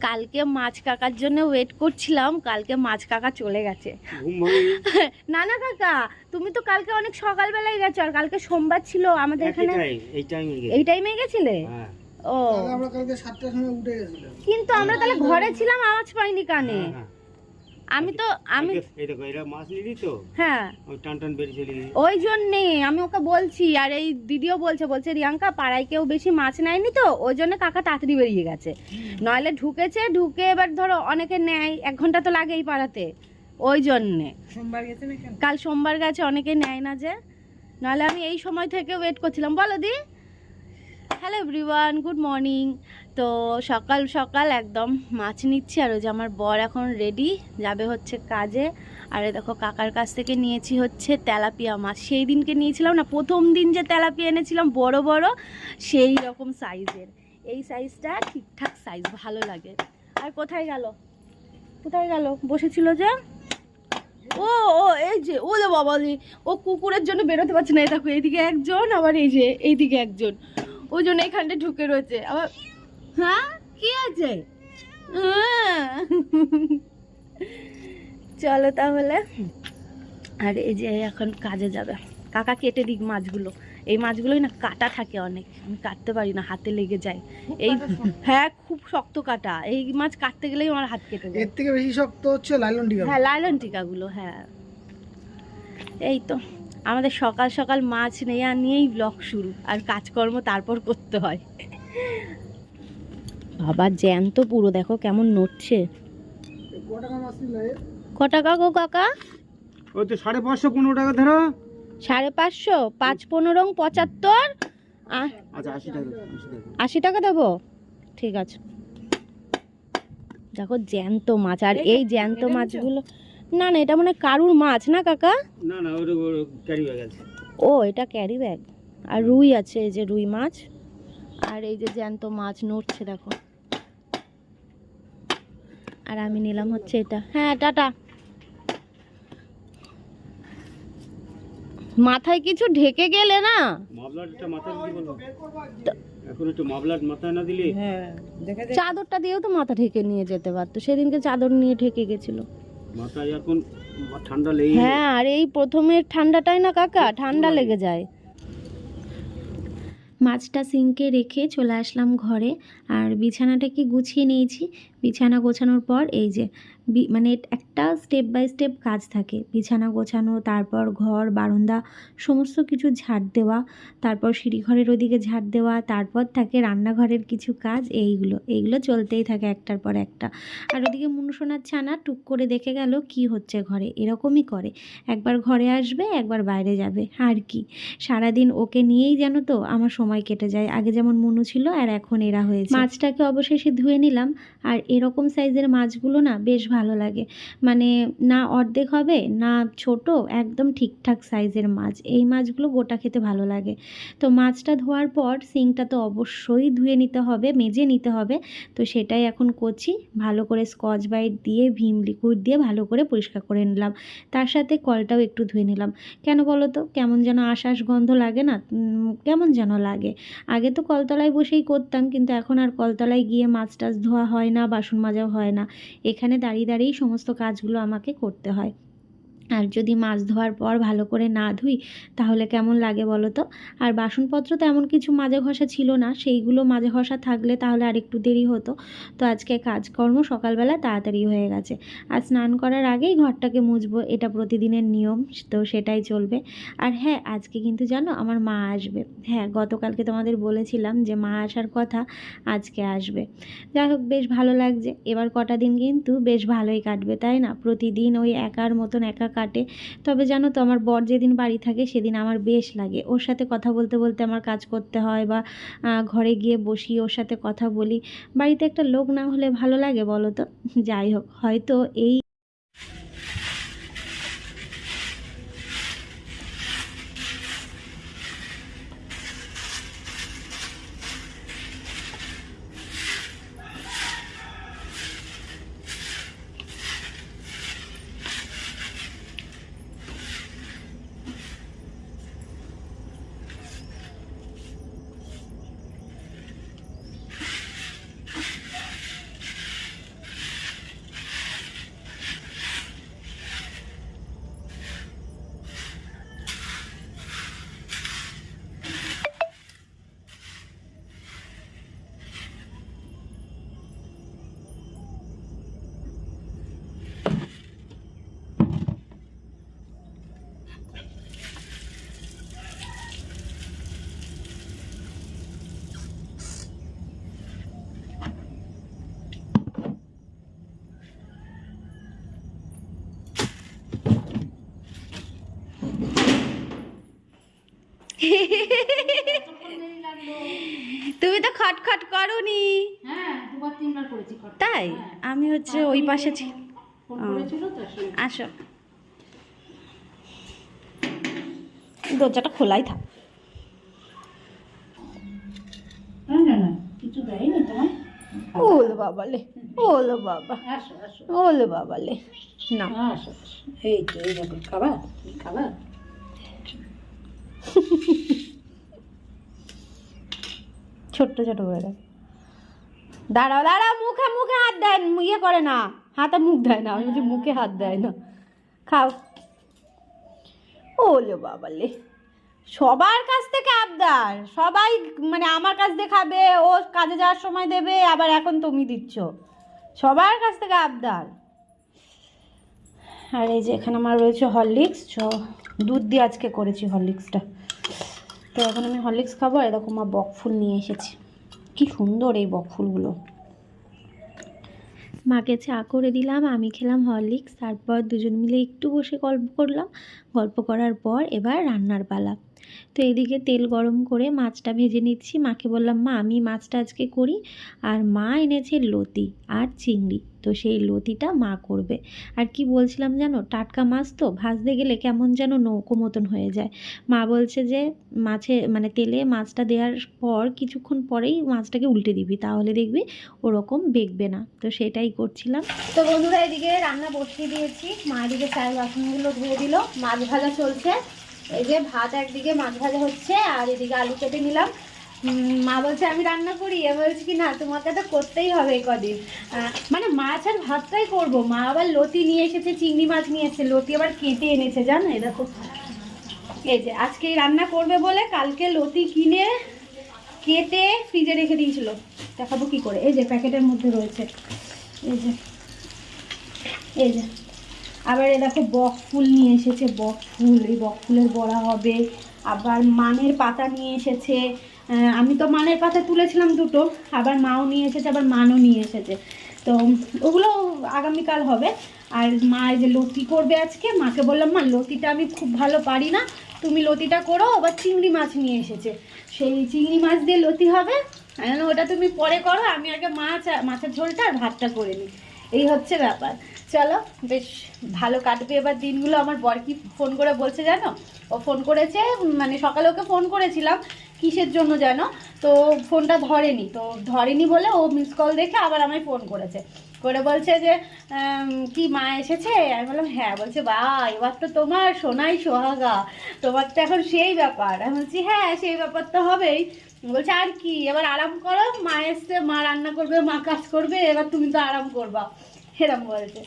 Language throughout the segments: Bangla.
কালকে মাছ কাকার জন্য ওয়েট করছিলাম কালকে মাছ কাকা চলে গেছে। না না কাকা তুমি তো কালকে অনেক সকালবেলায় গেছো আর কালকে সোমবার ছিল আমাদের এখানে। এই টাইমে গেছিলে? হ্যাঁ। ও। আমরা কালকে সাতটার সময় উঠে গেছিলাম। কিন্তু আমরা তাহলে ঘরে ছিলাম আওয়াজ পাইনি কানে। হ্যাঁ, হ্যাঁ। আমি তো আমি এই দেখো এরা মাছ নিলি তো হ্যাঁ। ওই টান টান বেরিয়ে চলে গেছে। ওই জন্যে আমি ওকে বলছি আর এই দিদিও বলছে বলছে রিয়াঙ্কা পাড়ায় কেউ বেশি মাছ নেয়নি তো? ওই জন্য কাকা তাড়াতাড়ি বেরিয়ে গেছে। নইলে ঢুকেছে ঢুকে এবার ধরো অনেকে নেয় এক ঘণ্টা তো লাগেই পাড়াতে। ওই জন্যে। সোমবার গেছে কাল সোমবার গেছে অনেকে নেয় না যে। নাহলে আমি এই সময় থেকে ওয়েট করছিলাম। বলো দি হ্যালো এভরিওয়ান, গুড মর্নিং। তো সকাল সকাল একদম মাছ নিচ্ছি, আর ওই যে আমার বর এখন রেডি যাবে হচ্ছে কাজে। আর দেখো কাকার কাছ থেকে নিয়েছি হচ্ছে তেলাপিয়া মাছ। সেই দিনকে নিয়েছিলাম না, প্রথম দিন যে তেলাপিয়া এনেছিলাম, বড় বড়, সেই রকম সাইজের এই সাইজটা ঠিকঠাক সাইজ ভালো লাগে। আর কোথায় গেল? কোথায় গেল? বসেছিল যে? ও ও, এই যে, ও বাবা ও কুকুরের জন্য বেরোতে পারছে না। এই দেখো, এইদিকে একজন, আবার এই যে, এইদিকে একজন। ওই জন্য এখানটা ঢুকে রয়েছে। আবার হ্যাঁ? কি আছে! চলো তাহলে। আর এই যে এখন কাজে যাবে। কাকা কেটে দিক মাছগুলো। এই মাছগুলোই না কাটা থাকে অনেক। আমি কাটতে পারি না হাতে লেগে যায়। এই হ্যাঁ খুব শক্ত কাটা। এই মাছ কাটতে গেলেই আমার হাত কেটে যায়। এর থেকে বেশি শক্ত হচ্ছে লাইলন টিকা। হ্যাঁ লাইলন টিকাগুলো হ্যাঁ। এই তো। আমাদের সকাল সকাল মাছ নেয়া নিয়েই ব্লগ শুরু আর কাজকর্ম তারপর করতে হয়। বাবা জ্যান্ত পুরো দেখো কেমন নড়ছে। ক টাকা গো কাকা? ওই তো সাড়ে পাঁচশো পনেরো টাকা ধরো। সাড়ে পাঁচশো? পাঁচ পনেরো পঁচাত্তর? আচ্ছা আশি টাকা দেবো? ঠিক আছে। দেখো জ্যান্ত মাছ আর এই জ্যান্ত মাছগুলো না না এটা মানে কারুর মাছ না কাকা? না না ওটা ক্যারি ব্যাগ আছে। ও এটা ক্যারি ব্যাগ আর রুই আছে এই যে রুই মাছ। আর এই যে জ্যান্ত মাছ নড়ছে দেখো। আর আমি নিলাম হচ্ছে এটা। হ্যাঁ টাটা। মাথায় কিছু ঢেকে গেলে না? মাবলারটা মাথায় দিতে বলব এখন একটু মাবলার মাথায় না দিলে হ্যাঁ দেখা চাদরটা দিয়েও তো মাথা ঢেকে নিয়ে যেতে পারতো। সেদিনকে চাদর নিয়ে ঢেকে গেছিল। মাথায় এখন ঠান্ডা লেগে হ্যাঁ আর এই প্রথমে ঠান্ডাটাই না কাকা ঠান্ডা লেগে। যায়। মাছটা সিঙ্কে রেখে চলে আসলাম ঘরে আর বিছানাটা কি গুছিয়ে নিয়েছি। বিছানা গোছানোর পর এই যে মানে একটা স্টেপ বাই স্টেপ কাজ থাকে। বিছানা গোছানো, তারপর ঘর, বারান্দা, সমস্ত কিছু ঝাড় দেওয়া, তারপর সিঁড়িঘরের ওদিকে ঝাড় দেওয়া, তারপর থাকে রান্নাঘরের কিছু কাজ, এইগুলো। এইগুলো চলতেই থাকে একটার পর একটা। আর ওদিকে মুনুসোনার ছানা টুক করে দেখে গেল কি হচ্ছে ঘরে। এরকমই করে। একবার ঘরে আসবে, একবার বাইরে যাবে। আর কি? সারাদিন ওকে নিয়েই যেন তো আমার সময় কেটে যায়। আগে যেমন মনু ছিল আর এখন এরা হয়েছে। মাছটাকে অবশেষে ধুয়ে নিলাম। আর এরকম সাইজের মাছগুলো না বেশ ভালো লাগে। মানে না অর্ধেক হবে, না ছোট, একদম ঠিকঠাক সাইজের মাছ। এই মাছগুলো গোটা খেতে ভালো লাগে। তো মাছটা ধোয়ার পর সিংটা তো অবশ্যই ধুয়ে নিতে হবে, মেজে নিতে হবে। তো সেটাই এখন করছি। ভালো করে স্কচ ব্রাইট দিয়ে, ভীম লিকুইড দিয়ে ভালো করে পরিষ্কার করে নিলাম। তার সাথে কলটাও একটু ধুয়ে নিলাম। কেন বলো তো? কেমন যেন আশ্বাস গন্ধ লাগে না? কেমন যেন লাগে। আগে তো কলতলায় বসেই করতাম, কিন্তু এখন আর কলতলায় গিয়ে মাছ টাছ ধোয়া হয় না বাসন মাজাও হয় না। এখানে দাঁড়িয়ে দাঁড়িয়েই সমস্ত কাজগুলো আমাকে করতে হয়। আর যদি মাছ ধোয়ার পর ভালো করে না ধুই, তাহলে কেমন লাগে বলো তো? আর বাসনপত্র তো এমন কিছু মাজা ঘষা ছিল না, সেইগুলো মাজা ঘষা থাকলে তাহলে আর একটু দেরি হতো। তো আজকে কাজকর্ম সকালবেলা তাড়াতাড়ি হয়ে গেছে। আর স্নান করার আগেই ঘরটাকে মুছবো, এটা প্রতিদিনের নিয়ম, তো সেটাই চলবে। আর হ্যাঁ আজকে কিন্তু জানো আমার মা আসবে। হ্যাঁ গতকালকে তোমাদের বলেছিলাম যে মা আসার কথা আজকে আসবে। যাই হোক, বেশ ভালো লাগছে। এবার কটা দিন কিন্তু বেশ ভালোই কাটবে, তাই না? প্রতিদিন ওই একার মতন একা কাটে। তবে জানো তো, আমার বর যেদিন বাড়ি থাকে সেদিন আমার বেশ লাগে। ওর সাথে কথা বলতে বলতে আমার কাজ করতে হয় বা ঘরে গিয়ে বসি, ওর সাথে কথা বলি। বাড়িতে একটা লোক না হলে ভালো লাগে বলো তো? যাই হোক, হয়তো এই খটখট করনি। হ্যাঁ তাই? আমি হচ্ছে ওই পাশে আসো। দরজাটা খোলাই থাক। তোমায় ওলে বাবালে ওলে বাবা। আসো বাবালে। না। এই তো এই খাবার? খাবার? ছোট্ট ছোট করে দেয়। দাঁড়াও দাঁড়াও, মুখে মুখে হাত দেয় ইয়ে করে না। হাতে মুখ দেয় না, আমি বলছি মুখে হাত দেয় না। খাও। ওলে বাবালে সবার কাছ থেকে আবদার। সবাই মানে আমার কাছ থেকে খাবে, ও কাজে যাওয়ার সময় দেবে, আবার এখন তুমি দিচ্ছ। সবার কাছ থেকে আবদার। আর এই যে এখানে আমার রয়েছে হরলিক্স দুধ দিয়ে আজকে করেছি হরলিক্সটা। তো এখন আমি হরলিক্স খাব এরকম মা বক ফুল নিয়ে এসেছি। কি সুন্দর এই বক ফুলগুলো। মাকে চা করে দিলাম, আমি খেলাম হরলিক্স, তারপর দুজন মিলে একটু বসে গল্প করলাম। গল্প করার পর এবার রান্নার পালা। তো এদিকে তেল গরম করে মাছটা ভেজে নিচ্ছি। মাকে বললাম, মা, আমি মাছটা আজকে করি। আর মা এনেছে লতি আর চিংড়ি। তো সেই লতিটা মা করবে। আর কি বলছিলাম জানো, টাটকা মাছ তো ভাজতে গেলে কেমন যেন নৌকো মতন হয়ে যায়। মা বলছে যে, মাছে মানে তেলে মাছটা দেওয়ার পর, কিছুক্ষণ পরেই মাছটাকে উল্টে দিবি, তাহলে দেখবি ওরকম বেগবে না। তো সেটাই করছিলাম। তো বন্ধুরা, এদিকে রান্না বসিয়ে দিয়েছি। মা এদিকে চায়ের বাসনগুলো ধুয়ে দিল। মাছ ভাজা চলছে। এই যে ভাত একদিকে, মাছ ভাজা হচ্ছে, আর এদিকে আলু কেটে নিলাম। মা বলছে, আমি রান্না করি। আমি বলছি কি, না, তোমাকে তো করতেই হবে কদিন। মানে মাছ আর ভাতটাই করব। মা আবার লতি নিয়ে এসেছে, চিংড়ি মাছ নিয়ে এসেছে। লতি আবার কেটে এনেছে, জানো? দেখো। এই যে আজকে রান্না করবে বলে কালকে লতি কিনে কেটে ফ্রিজে রেখে দিয়েছিল। দেখাবো কি করে। এই যে, প্যাকেটের মধ্যে রয়েছে। এই যে এই যে। আবার এ দেখো বক ফুল নিয়ে এসেছে, বক ফুল, এই বক ফুলের বড়া হবে। আবার মানের পাতা নিয়ে এসেছে। আমি তো মানের পাতা তুলেছিলাম দুটো, আবার মাও নিয়ে এসেছে, আবার মানও নিয়ে এসেছে। তো ওগুলো আগামীকাল হবে। আর মা যে লতি করবে আজকে, মাকে বললাম, মা, লতিটা আমি খুব ভালো পারি না। তুমি লতিটা করো, আবার চিংড়ি মাছ নিয়ে এসেছে। সেই চিংড়ি মাছ দিয়ে লতি হবে। ওটা তুমি পরে করো, আমি আগে মাছ, মাছের ঝোলটা আর ভাতটা করে নিই। এই হচ্ছে ব্যাপার। চলো, বেশ ভালো কাটবে এবার দিনগুলো। আমার বর কি ফোন করে বলছে জানো? ও ফোন করেছে মানে সকালে ওকে ফোন করেছিলাম, কিসের জন্য জানো? তো ফোনটা ধরেনি, তো ধরেনি বলে ও মিস কল দেখে আবার আমায় ফোন করেছে। করে বলছে যে কি মা এসেছে? আমি বললাম হ্যাঁ। বলছে বা এবার তো তোমার সোনাই সোহাগা, তোমার তো এখন সেই ব্যাপার। আমি বলছি হ্যাঁ সেই ব্যাপার তো হবেই। বলছে, আর কি? এবার আরাম করো, মা এসছে, মা রান্না করবে, মা কাজ করবে, এবার তুমি তো আরাম করবা। এরম বলছে।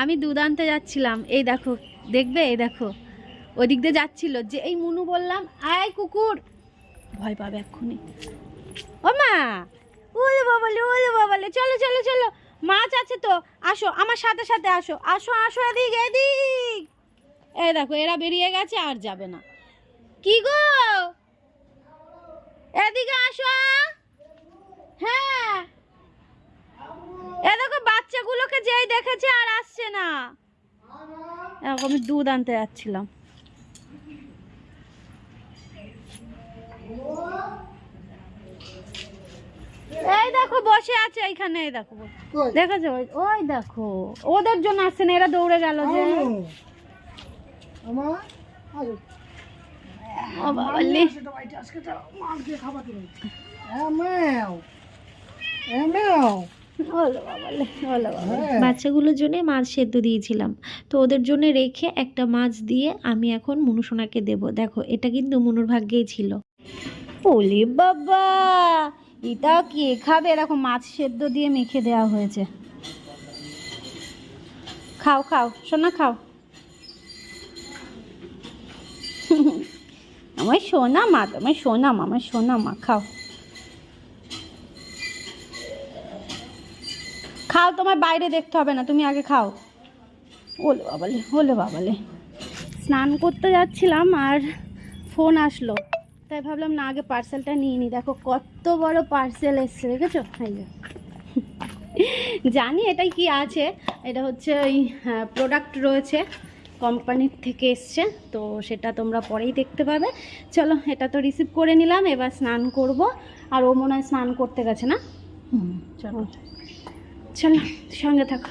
আমি দুদান্তে যাচ্ছিলাম। এই দেখো, দেখবে? এই দেখো। ওদিক দিয়ে যাচ্ছিল যে, এই মুনু বললাম, আয় কুকুর! ভয় পাবে এক্ষুনি। ও মা! ওলে বাবালে ওলে বাবালে, চলো চলো চলো। মাছ আছে তো, আসো, আমার সাথে সাথে আসো। আসো আসো এদিক এদিক। এই দেখো, এরা বেরিয়ে গেছে, আর যাবে না। কি গো? এদিকে আসো হ্যাঁ। এ দেখো, বাচ্চাগুলোকে যেই দেখেছে, আর আসছে না। এরকম দুধ আনতে যাচ্ছিলাম। এই দেখো বসে আছে এইখানে এই দেখো? দেখেছ? ওই- দেখো। ওদের জন্য আসছে না এরা দৌড়ে গেল যে। হ্যাঁ। বাচ্চাগুলোর জন্য মাছ সেদ্ধ দিয়েছিলাম। তো ওদের জন্য রেখে একটা মাছ দিয়ে আমি এখন মনুসোনাকে দেব। দেখো এটা কিন্তু মনুর ভাগ্যেই ছিল। ওলে বাবা! এটা কে খাবে? এরকম মাছ সেদ্ধ দিয়ে মেখে দেওয়া হয়েছে। খাও খাও, সোনা খাও। আমার সোনা মা তোমার সোনা মা, আমার সোনা মা, খাও। খাও, তোমার বাইরে দেখতে হবে না, তুমি আগে খাও। ওলে বাবালে ওলে বাবালে। স্নান করতে যাচ্ছিলাম আর ফোন আসলো। তাই ভাবলাম না, আগে পার্সেলটা নিয়ে নিই দেখো কত বড় পার্সেল এসছে, দেখেছ? এই জানি এটাই কি আছে। এটা হচ্ছে ওই প্রোডাক্ট রয়েছে কোম্পানির থেকে এসছে। তো সেটা তোমরা পরেই দেখতে পাবে। চলো, এটা তো রিসিভ করে নিলাম, এবার স্নান করব। আর ও মনে হয় স্নান করতে গেছে না? চলো। চলো, সঙ্গে থাকো।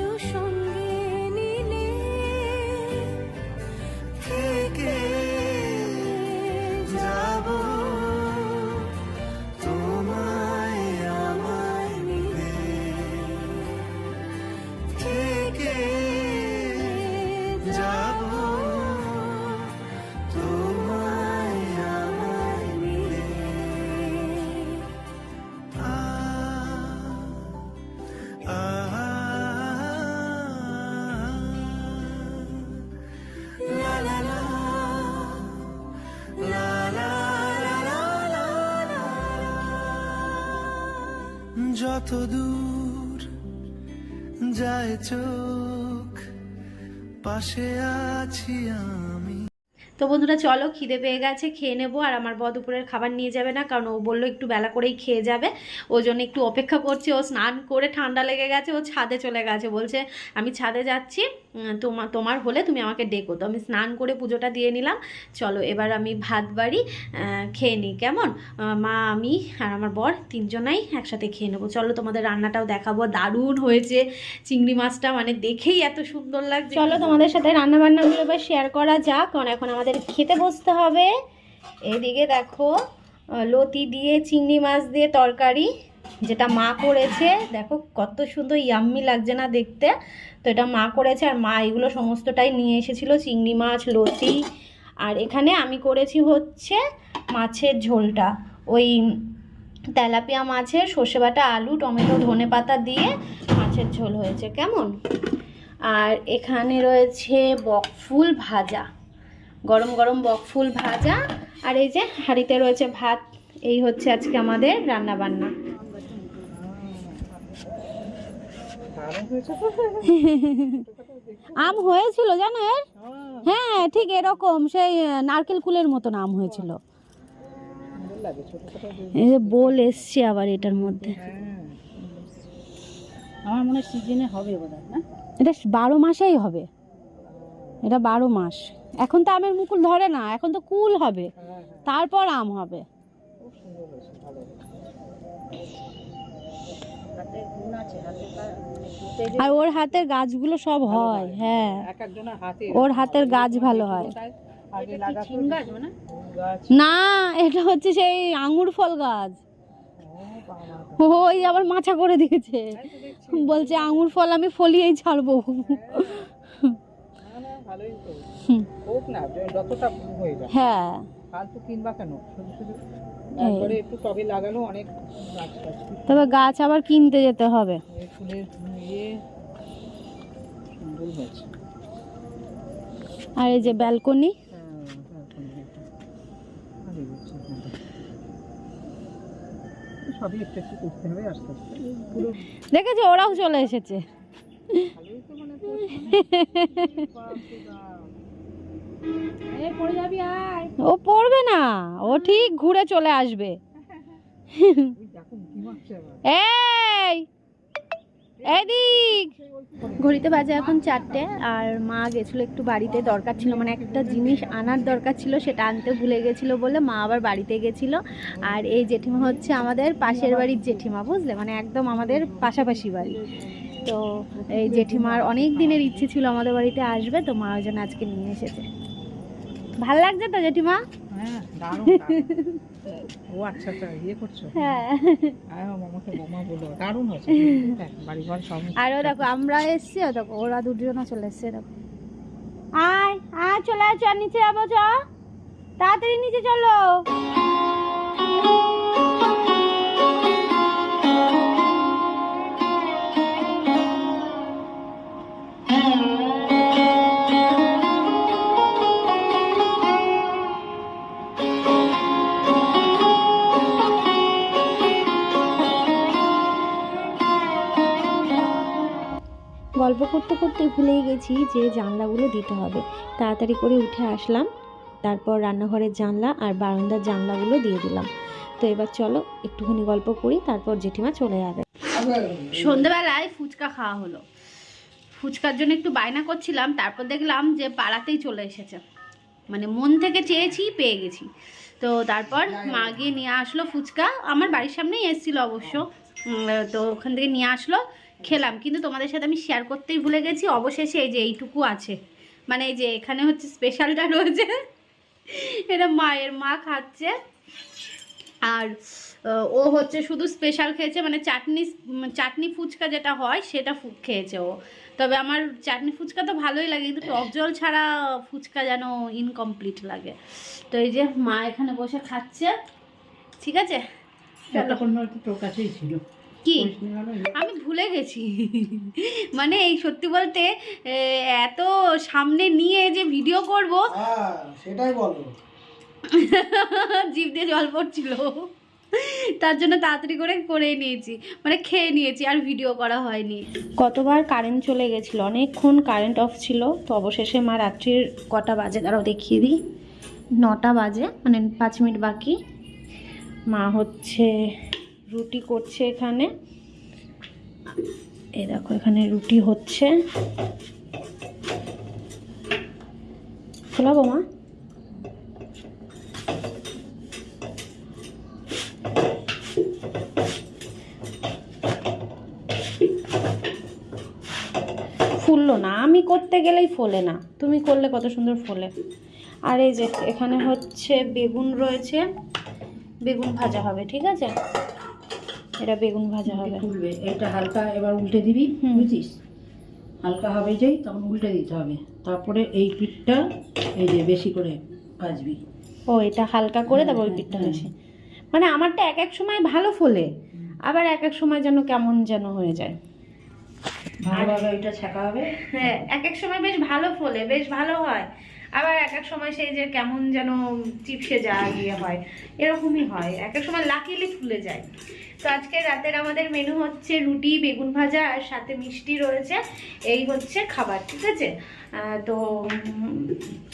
যত দূর যায় চোখ, পাশে আছি আমি। তো বন্ধুরা, চলো খিদে পেয়ে গেছে, খেয়ে নেব, আর আমার বর দুপুরের খাবার নিয়ে যাবে না, কারণ ও বলল একটু বেলা করেই খেয়ে যাবে। ও জন্য একটু অপেক্ষা করছে, ও স্নান করে ঠান্ডা লেগে গেছে, ও ছাদে চলে গেছে, বলছে আমি ছাদে যাচ্ছি। তোমার তোমার হলে তুমি আমাকে ডেকো। তো আমি স্নান করে পুজোটা দিয়ে নিলাম। চলো, এবার আমি ভাত বাড়ি খেয়ে নিই, কেমন? মা, আমি আর আমার বর তিনজনাই একসাথে খেয়ে নেব। চলো, তোমাদের রান্নাটাও দেখাবো। দারুণ হয়েছে চিংড়ি মাছটা মানে দেখেই এত সুন্দর লাগছে। চলো, তোমাদের সাথে রান্না বান্নাগুলো এবার শেয়ার করা যাক। কারণ এখন আমাদের খেতে বসতে হবে। এদিকে দেখো লতি দিয়ে চিংড়ি মাছ দিয়ে তরকারি। যেটা মা করেছে, দেখো কত সুন্দর ইয়াম্মি লাগছে না দেখতে। তো এটা মা করেছে আর মা এগুলো সমস্তটাই নিয়ে এসেছিল, চিংড়ি মাছ, লতি। আর এখানে আমি করেছি হচ্ছে মাছের ঝোলটা। ওই তেলাপিয়া মাছের সর্ষে বাটা, আলু, টমেটো, ধনে পাতা দিয়ে মাছের ঝোল হয়েছে, কেমন? আর এখানে রয়েছে বকফুল ভাজা, গরম গরম বকফুল ভাজা। আর এই যে হাঁড়িতে রয়েছে ভাত, এই হচ্ছে আজকে আমাদের রান্না বান্না আম হয়েছিল জানো এর হ্যাঁ ঠিক এরকম সেই নারকেল কুলের মতন আম হয়েছিল। এই যে বোল এসছে আবার এটার মধ্যে। আমার মনে হয় সিজনে হবে না? এটা বারো মাসেই হবে। এটা বারো মাস। এখন তো আমের মুকুল ধরে না এখন তো কুল হবে। তারপর আম হবে। আর ওর হাতের গাছগুলো সব হয়। হ্যাঁ ওর হাতের গাছ ভালো হয়। না এটা হচ্ছে সেই আঙুর ফল গাছ। ওই আবার মাছা করে দিয়েছে। বলছে আঙুর ফল আমি ফলিয়েই ছাড়বো। হ্যাঁ। ফালতু কিনবা কেন? শুধু শুধু। একবারে একটু টবে লাগানো অনেক গাছ গাছ তবে গাছ আবার কিনতে যেতে হবে। এই ফুলের ইয়ে সুন্দর হয়েছে। আর এই যে ব্যালকনি? হ্যাঁ, সুন্দর এটা। ভালোই হচ্ছে। সবই একটু একটু করতে হবে আস্তে আস্তে। পুরো ওরাও চলে এসেছে। ভালোই তো মানে ও পড়বে না ও ঠিক ঘুরে চলে আসবে। এই এদিক। ঘড়িতে বাজে এখন চারটে আর মা গেছিল একটু বাড়িতে দরকার ছিল মানে একটা জিনিস আনার দরকার ছিল সেটা আনতে ভুলে গেছিল বলে মা আবার বাড়িতে গেছিল। আর এই জেঠিমা হচ্ছে আমাদের পাশের বাড়ির জেঠিমা বুঝলে? মানে একদম আমাদের পাশাপাশি বাড়ি। তো এই জেঠিমার অনেক দিনের ইচ্ছে ছিল আমাদের বাড়িতে আসবে তো মা ওই জন্য আজকে নিয়ে এসেছে। ভালো লাগছে তো জেঠিমা? হ্যাঁ। ও আচ্ছা আচ্ছা ইয়ে করছ? হ্যাঁ। দারুণ হয়েছে। আরও দেখো আমরা এসছি ও দেখো ওরা দুজনা চলে এসছে দেখো। আয় আয় চলে আয় চ নিচে যাব চ। তাড়াতাড়ি নিচে চলো। গল্প করতে করতে ভুলেই গেছি যে জানলাগুলো দিতে হবে। তাড়াতাড়ি করে উঠে আসলাম, তারপর রান্নাঘরের জানলা আর বারান্দার জানলাগুলো দিয়ে দিলাম। তো এবার চলো একটুখানি গল্প করি, তারপর জেঠিমা চলে যাবে। সন্ধেবেলায় ফুচকা খাওয়া হলো। ফুচকার জন্য একটু বায়না করছিলাম, তারপর দেখলাম যে পাড়াতেই চলে এসেছে। মানে মন থেকে চেয়েছি, পেয়ে গেছি। তো তারপর মা গিয়ে নিয়ে আসলো ফুচকা। আমার বাড়ির সামনেই এসেছিল অবশ্য। তো ওখান থেকে নিয়ে আসলো। খেলাম, কিন্তু তোমাদের সাথে আমি শেয়ার করতেই ভুলে গেছি। অবশেষে এই যে এইটুকু আছে। মানে এই যে এখানে হচ্ছে স্পেশালটা রয়েছে। এটা মায়ের মা খাচ্ছে। আর ও হচ্ছে শুধু স্পেশাল খেয়েছে মানে চাটনি চাটনি ফুচকা যেটা হয়, সেটা খেয়েছে ও। তবে আমার চাটনি ফুচকা তো ভালোই লাগে, কিন্তু টক জল ছাড়া ফুচকা যেন ইনকমপ্লিট লাগে। তো এই যে মা এখানে বসে খাচ্ছে। ঠিক আছে? ছিল। কি? আমি ভুলে গেছি। মানে এই সত্যি বলতে এত সামনে নিয়ে যে ভিডিও করব। হ্যাঁ সেটাই বলো। জিভ দিয়ে জল পড়ছিল। তার জন্য তাড়াতাড়ি করে করে নিয়েছি। মানে খেয়ে নিয়েছি আর ভিডিও করা হয়নি। কতবার কারেন্ট চলে গেছিল? অনেকক্ষণ কারেন্ট অফ ছিল। তো অবশেষে মা রাত্রির কটা বাজে? তারাও দেখিয়ে দিই। নটা বাজে মানে পাঁচ মিনিট বাকি। মা হচ্ছে রুটি করছে এখানে। এই দেখো, এখানে রুটি হচ্ছে। খোলাবো মা? ফুললো না। আমি করতে গেলেই ফোলে না। তুমি করলে কত সুন্দর ফোলে। আর এই যে এখানে হচ্ছে বেগুন রয়েছে। বেগুন ভাজা হবে, ঠিক আছে? এটা বেগুন ভাজা হবে। খুলবে এটা হালকা এবার উল্টে দিবি। বুঝিস? হালকা হবে যাই তখন উল্টে দিতে হবে। তারপরে এই পিঠটা এই যে বেশি করে ভাজবি। ও এটা হালকা করে তারপর ওই হ্যাঁ, পিঠটা হ্যাঁ। বেশি। মানে আমারটা এক এক সময় ভালো ফলে আবার এক এক সময় যেন কেমন যেন হয়ে যায়। ভালোভাবে এটা ছাকা হবে? হ্যাঁ এক এক সময় বেশ ভালো ফলে বেশ ভালো হয়। আবার এক এক সময় সেই যে কেমন যেন চিপসে যায় ইয়ে হয় এরকমই হয়। এক এক সময় লাকিলি ফুলে যায়। তো আজকে রাতের আমাদের মেনু হচ্ছে রুটি বেগুন ভাজা আর সাথে মিষ্টি রয়েছে। এই হচ্ছে খাবার ঠিক আছে? তো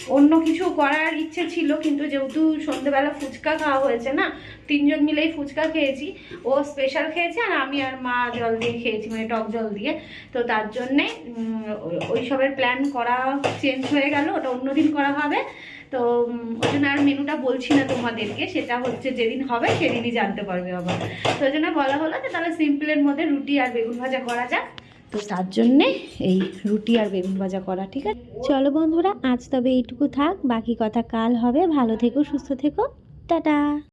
অন্য কিছু করার ইচ্ছে ছিল কিন্তু যেহেতু সন্ধ্যেবেলা ফুচকা খাওয়া হয়েছে না তিনজন মিলেই ফুচকা খেয়েছি। ও স্পেশাল খেয়েছে আর আমি আর মা জল দিয়ে খেয়েছি মানে টক জল দিয়ে। তো তার জন্যে উম, ওই- ওই সবের প্ল্যান করা চেঞ্জ হয়ে গেল ওটা অন্যদিন করা হবে। তো ওই জন্য আর মেনুটা বলছি না তোমাদেরকে, সেটা হচ্ছে যেদিন হবে সেদিনই জানতে পারবে আবার তো ওই জন্য বলা হলো যে তাহলে সিম্পলের মধ্যে রুটি আর বেগুন ভাজা করা যাক। তো তার জন্যে এই রুটি আর বেগুন ভাজা করা, ঠিক আছে? চলো বন্ধুরা, আজ তবে এইটুকু থাক, বাকি কথা কাল হবে। ভালো থেকো, সুস্থ থেকো। টাটা!